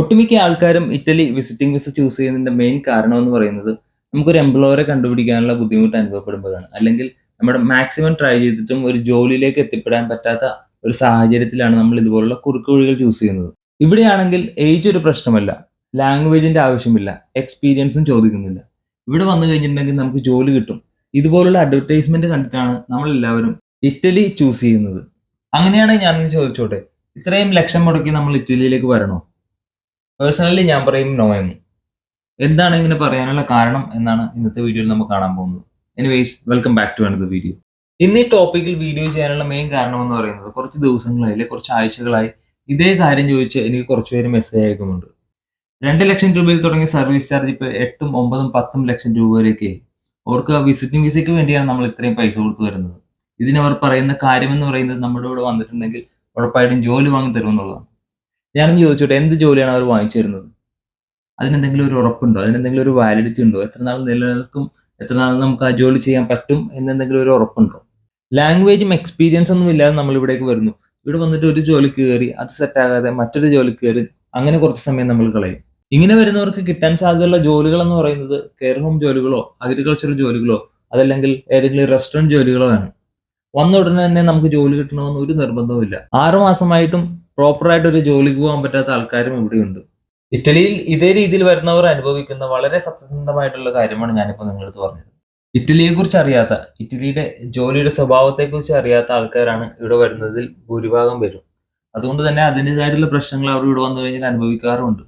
ഒട്ടുമിക്ക ആൾക്കാരും Italy visiting visa choose ചെയ്യുന്നതിന്റെ മെയിൻ കാരണം എന്ന് പറയുന്നത് നമുക്കൊരു എംപ്ലോയറെ കണ്ടുപിടിക്കാനുള്ള ബുദ്ധിമുട്ട് അനുഭവപ്പെടുമ്പോഴാണ്. അല്ലെങ്കിൽ നമ്മുടെ മാക്സിമം ട്രൈ ചെയ്തിട്ടും ഒരു ജോലിയിലേക്ക് എത്തിപ്പെടാൻ പറ്റാത്ത ഒരു സാഹചര്യത്തിലാണ് നമ്മൾ ഇതുപോലുള്ള കുറുക്കുവഴികൾ ചൂസ് ചെയ്യുന്നത്. ഇവിടെയാണെങ്കിൽ ഏജ് ഒരു പ്രശ്നമല്ല. ലാംഗ്വേജിന്റെ ആവശ്യമില്ല. എക്സ്പീരിയൻസും ചോദിക്കുന്നില്ല. ഇവിടെ വന്നു കഴിഞ്ഞിട്ടുണ്ടെങ്കിൽ നമുക്ക് ജോലി കിട്ടും. ഇതുപോലുള്ള അഡ്വർടൈസ്മെന്റ് കണ്ടിട്ടാണ് നമ്മൾ എല്ലാവരും ഇറ്റലി ചൂസ് ചെയ്യുന്നത്. അങ്ങനെയാണെങ്കിൽ ഞാൻ ചോദിച്ചോട്ടെ? ഇത്രയും ലക്ഷം മുടക്കി നമ്മൾ ഇറ്റലിയിലേക്ക് വരണോ? പേഴ്സണലി ഞാൻ പറയും നോ എന്ന്. എന്താണ് ഇങ്ങനെ പറയാനുള്ള കാരണം എന്നാണ് ഇന്നത്തെ വീഡിയോയിൽ നമുക്ക് കാണാൻ പോകുന്നത്. Anyways welcome back to another video ഇന്ന് ഈ ടോപ്പിക്കിൽ വീഡിയോ ചെയ്യാനുള്ള മെയിൻ കാരണം എന്ന് പറയുന്നത് കുറച്ച് ദിവസങ്ങളായി അല്ലെങ്കിൽ കുറച്ച് ആഴ്ചകളായി ഇതേ കാര്യം ചോദിച്ച് എനിക്ക് കുറച്ച് പേര് മെസ്സേജ് അയക്കുന്നുണ്ട്. രണ്ട് ലക്ഷം രൂപയിൽ തുടങ്ങി സർവീസ് ചാർജ് ഇപ്പോൾ എട്ടും ഒമ്പതും പത്തും ലക്ഷം രൂപ വരെയൊക്കെ അവർക്ക് വിസിറ്റിംഗ് വിസയ്ക്ക് വേണ്ടിയാണ് നമ്മൾ ഇത്രയും പൈസ കൊടുത്തു വരുന്നത്. ഇതിനവർ പറയുന്ന കാര്യം എന്ന് പറയുന്നത് നമ്മുടെ കൂടെ വന്നിട്ടുണ്ടെങ്കിൽ ഉറപ്പായിട്ടും ജോലി വാങ്ങി തരുമെന്നുള്ളതാണ്. ഞാനൊന്ന് ചോദിച്ചോട്ടെ എന്ത് ജോലിയാണ് അവർ വാങ്ങിച്ചു തരുന്നത് അതിനെന്തെങ്കിലും ഒരു ഉറപ്പുണ്ടോ? അതിനെന്തെങ്കിലും ഒരു വാലിഡിറ്റി ഉണ്ടോ? എത്ര നാൾ നിലനിൽക്കും? എത്ര നാൾ നമുക്ക് ആ ജോലി ചെയ്യാൻ പറ്റും? എന്നെന്തെങ്കിലും ഒരു ഉറപ്പുണ്ടോ? ലാംഗ്വേജും എക്സ്പീരിയൻസ് ഒന്നും ഇല്ലാതെ നമ്മൾ ഇവിടേക്ക് വരുന്നു. ഇവിടെ വന്നിട്ട് ഒരു ജോലി കയറി അത് സെറ്റാകാതെ മറ്റൊരു ജോലി കയറി അങ്ങനെ കുറച്ച് സമയം നമ്മൾ കളയും. ഇങ്ങനെ വരുന്നവർക്ക് കിട്ടാൻ സാധ്യതയുള്ള ജോലികൾ എന്ന് പറയുന്നത് കെയർ ഹോം ജോലികളോ അഗ്രികൾച്ചർ ജോലികളോ അതല്ലെങ്കിൽ ഏതെങ്കിലും റെസ്റ്റോറന്റ് ജോലികളോ ആണ്. വന്ന ഉടനെ തന്നെ നമുക്ക് ജോലി കിട്ടണമെന്ന് ഒരു നിർബന്ധവുമില്ല. ആറു മാസമായിട്ടും പ്രോപ്പറായിട്ട് ഒരു ജോലിക്ക് പോകാൻ പറ്റാത്ത ആൾക്കാരും ഇവിടെയുണ്ട് ഇറ്റലിയിൽ ഇതേ രീതിയിൽ വരുന്നവർ അനുഭവിക്കുന്ന വളരെ സത്യസന്ധമായിട്ടുള്ള കാര്യമാണ് ഞാനിപ്പോൾ നിങ്ങളടുത്ത് പറഞ്ഞത്. ഇറ്റലിയെ കുറിച്ച് അറിയാത്ത ഇറ്റലിയുടെ ജോലിയുടെ സ്വഭാവത്തെ കുറിച്ച് അറിയാത്ത ആൾക്കാരാണ് ഇവിടെ വരുന്നതിൽ ഭൂരിഭാഗം വരും അതുകൊണ്ട് തന്നെ അതിന്റെതായിട്ടുള്ള പ്രശ്നങ്ങൾ അവർ ഇവിടെ വന്നു കഴിഞ്ഞാൽ അനുഭവിക്കാറുമുണ്ട്.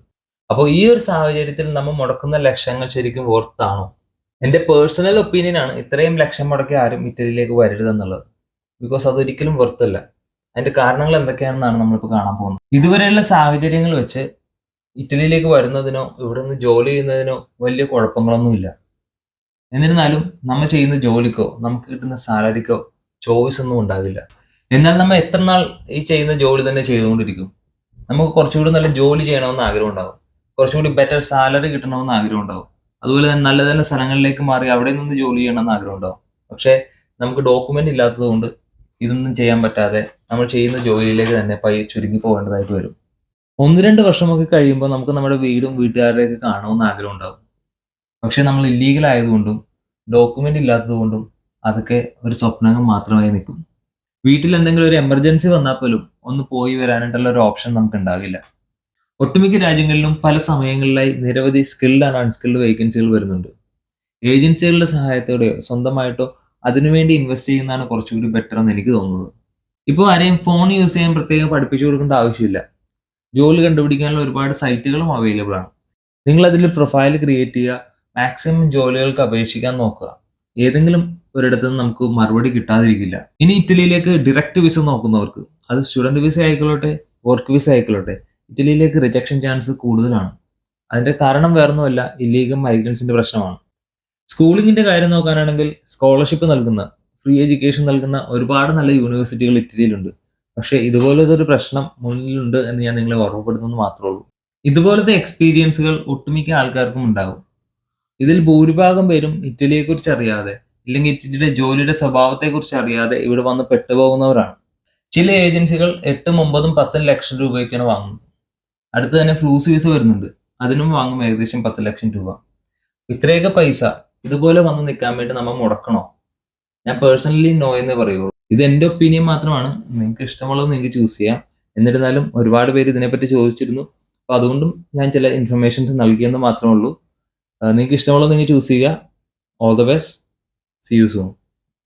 അപ്പോൾ ഈ ഒരു സാഹചര്യത്തിൽ നമ്മൾ മുടക്കുന്ന ലക്ഷങ്ങൾ ശരിക്കും ഓർത്താണോ? എന്റെ പേഴ്സണൽ ഒപ്പീനിയൻ ആണ് ഇത്രയും ലക്ഷം മുടക്കി ആരും ഇറ്റലിയിലേക്ക് വരരുതെന്നുള്ളത്. ബിക്കോസ് അതൊരിക്കലും വെറുത്തല്ല അതിന്റെ കാരണങ്ങൾ എന്തൊക്കെയാണെന്നാണ് നമ്മളിപ്പോൾ കാണാൻ പോകുന്നത്. ഇതുവരെയുള്ള സാഹചര്യങ്ങൾ വെച്ച് ഇറ്റലിയിലേക്ക് വരുന്നതിനോ ഇവിടെ നിന്ന് ജോലി ചെയ്യുന്നതിനോ വലിയ കുഴപ്പങ്ങളൊന്നുമില്ല. എന്നിരുന്നാലും നമ്മൾ ചെയ്യുന്ന ജോലിക്കോ നമുക്ക് കിട്ടുന്ന സാലറിക്കോ ചോയ്സ് ഒന്നും ഉണ്ടാകില്ല എന്നാൽ നമ്മൾ എത്ര നാൾ ഈ ചെയ്യുന്ന ജോലി തന്നെ ചെയ്തുകൊണ്ടിരിക്കും. നമുക്ക് കുറച്ചുകൂടി നല്ല ജോലി ചെയ്യണമെന്ന് ആഗ്രഹം ഉണ്ടാവും. കുറച്ചുകൂടി ബെറ്റർ സാലറി കിട്ടണമെന്ന് ആഗ്രഹം ഉണ്ടാവും. അതുപോലെ തന്നെ നല്ല നല്ല സ്ഥലങ്ങളിലേക്ക് മാറി അവിടെ നിന്ന് ജോലി ചെയ്യണമെന്ന് ആഗ്രഹം ഉണ്ടാവും. പക്ഷേ നമുക്ക് ഡോക്യുമെന്റ് ഇല്ലാത്തത് കൊണ്ട് ഇതൊന്നും ചെയ്യാൻ പറ്റാതെ നമ്മൾ ചെയ്യുന്ന ജോലിയിലേക്ക് തന്നെ പൈ ചുരുങ്ങി പോകേണ്ടതായിട്ട് വരും. ഒന്ന് രണ്ട് വർഷമൊക്കെ കഴിയുമ്പോൾ നമുക്ക് നമ്മുടെ വീടും വീട്ടുകാരുടെയൊക്കെ കാണണമെന്ന് ആഗ്രഹം ഉണ്ടാവും. പക്ഷെ നമ്മൾ ഇല്ലീഗൽ ആയതുകൊണ്ടും ഡോക്യുമെന്റ് ഇല്ലാത്തതുകൊണ്ടും അതൊക്കെ ഒരു സ്വപ്നങ്ങൾ മാത്രമായി നിൽക്കും. വീട്ടിൽ എന്തെങ്കിലും ഒരു എമർജൻസി വന്നാൽ പോലും ഒന്ന് പോയി വരാനായിട്ടുള്ള ഒരു ഓപ്ഷൻ നമുക്ക് ഉണ്ടാകില്ല ഒട്ടുമിക്ക രാജ്യങ്ങളിലും പല സമയങ്ങളിലായി നിരവധി സ്കിൽഡ് ആൻഡ് അൺസ്കിൽഡ് വേക്കൻസികൾ വരുന്നുണ്ട്. ഏജൻസികളുടെ സഹായത്തോടെയോ സ്വന്തമായിട്ടോ അതിനുവേണ്ടി ഇൻവെസ്റ്റ് ചെയ്യുന്നതാണ് കുറച്ചുകൂടി ബെറ്റർ എന്ന് എനിക്ക് തോന്നുന്നത്. ഇപ്പോൾ ആരെയും ഫോൺ യൂസ് ചെയ്യാൻ പ്രത്യേകം പഠിപ്പിച്ചു കൊടുക്കേണ്ട ആവശ്യമില്ല. ജോലി കണ്ടുപിടിക്കാനുള്ള ഒരുപാട് സൈറ്റുകളും അവൈലബിൾ ആണ്. നിങ്ങൾ അതിൽ പ്രൊഫൈൽ ക്രിയേറ്റ് ചെയ്യുക മാക്സിമം ജോലികൾക്ക് അപേക്ഷിക്കാൻ നോക്കുക. ഏതെങ്കിലും ഒരിടത്ത് നിന്ന് നമുക്ക് മറുപടി കിട്ടാതിരിക്കില്ല. ഇനി ഇറ്റലിയിലേക്ക് ഡയറക്റ്റ് വിസ നോക്കുന്നവർക്ക് അത് സ്റ്റുഡന്റ് വിസ ആയിക്കോളട്ടെ വർക്ക് വിസ ആയിക്കോളട്ടെ ഇറ്റലിയിലേക്ക് റിജക്ഷൻ ചാൻസ് കൂടുതലാണ്. അതിന്റെ കാരണം വേറൊന്നുമല്ല ഇല്ലീഗൽ മൈഗ്രൻസിന്റെ പ്രശ്നമാണ്. സ്കൂളിങ്ങിന്റെ കാര്യം നോക്കാനാണെങ്കിൽ സ്കോളർഷിപ്പ് നൽകുന്ന ഫ്രീ എഡ്യൂക്കേഷൻ നൽകുന്ന ഒരുപാട് നല്ല യൂണിവേഴ്സിറ്റികൾ ഇറ്റലിയിലുണ്ട്. പക്ഷേ ഇതുപോലത്തെ ഒരു പ്രശ്നം മുന്നിലുണ്ട് എന്ന് ഞാൻ നിങ്ങളെ ഓർമ്മപ്പെടുത്തുന്നു മാത്രമേ ഉള്ളൂ. ഇതുപോലത്തെ എക്സ്പീരിയൻസുകൾ ഒട്ടുമിക്ക ആൾക്കാർക്കും ഉണ്ടാകും ഇതിൽ ഭൂരിഭാഗം പേരും ഇറ്റലിയെ കുറിച്ച് അറിയാതെ ഇല്ലെങ്കിൽ ഇറ്റലിയുടെ ജോലിയുടെ സ്വഭാവത്തെ കുറിച്ച് അറിയാതെ ഇവിടെ വന്ന് പെട്ടുപോകുന്നവരാണ്. ചില ഏജൻസികൾ എട്ടും ഒമ്പതും പത്തും ലക്ഷം രൂപയ്ക്കാണ് വാങ്ങുന്നത്. അടുത്ത് തന്നെ ഫ്ലൂസ് ഫീസ് വരുന്നുണ്ട്. അതിനും വാങ്ങും ഏകദേശം പത്ത് ലക്ഷം രൂപ. ഇത്രയൊക്കെ പൈസ ഇതുപോലെ വന്ന് നിൽക്കാൻ വേണ്ടി നമ്മൾ മുടക്കണോ? ഞാൻ പേഴ്സണലി നോ എന്ന് പറയുള്ളൂ. ഇത് എന്റെ ഒപ്പീനിയൻ മാത്രമാണ്. നിങ്ങൾക്ക് ഇഷ്ടമുള്ളത് നിങ്ങൾക്ക് ചൂസ് ചെയ്യാം. എന്നിരുന്നാലും ഒരുപാട് പേര് ഇതിനെപ്പറ്റി ചോദിച്ചിരുന്നു. അപ്പോൾ അതുകൊണ്ടും ഞാൻ ചില ഇൻഫർമേഷൻസ് നൽകിയെന്ന് മാത്രമേ ഉള്ളൂ. നിങ്ങൾക്ക് ഇഷ്ടമുള്ളത് നിങ്ങൾ ചൂസ് ചെയ്യുക. All the best see you soon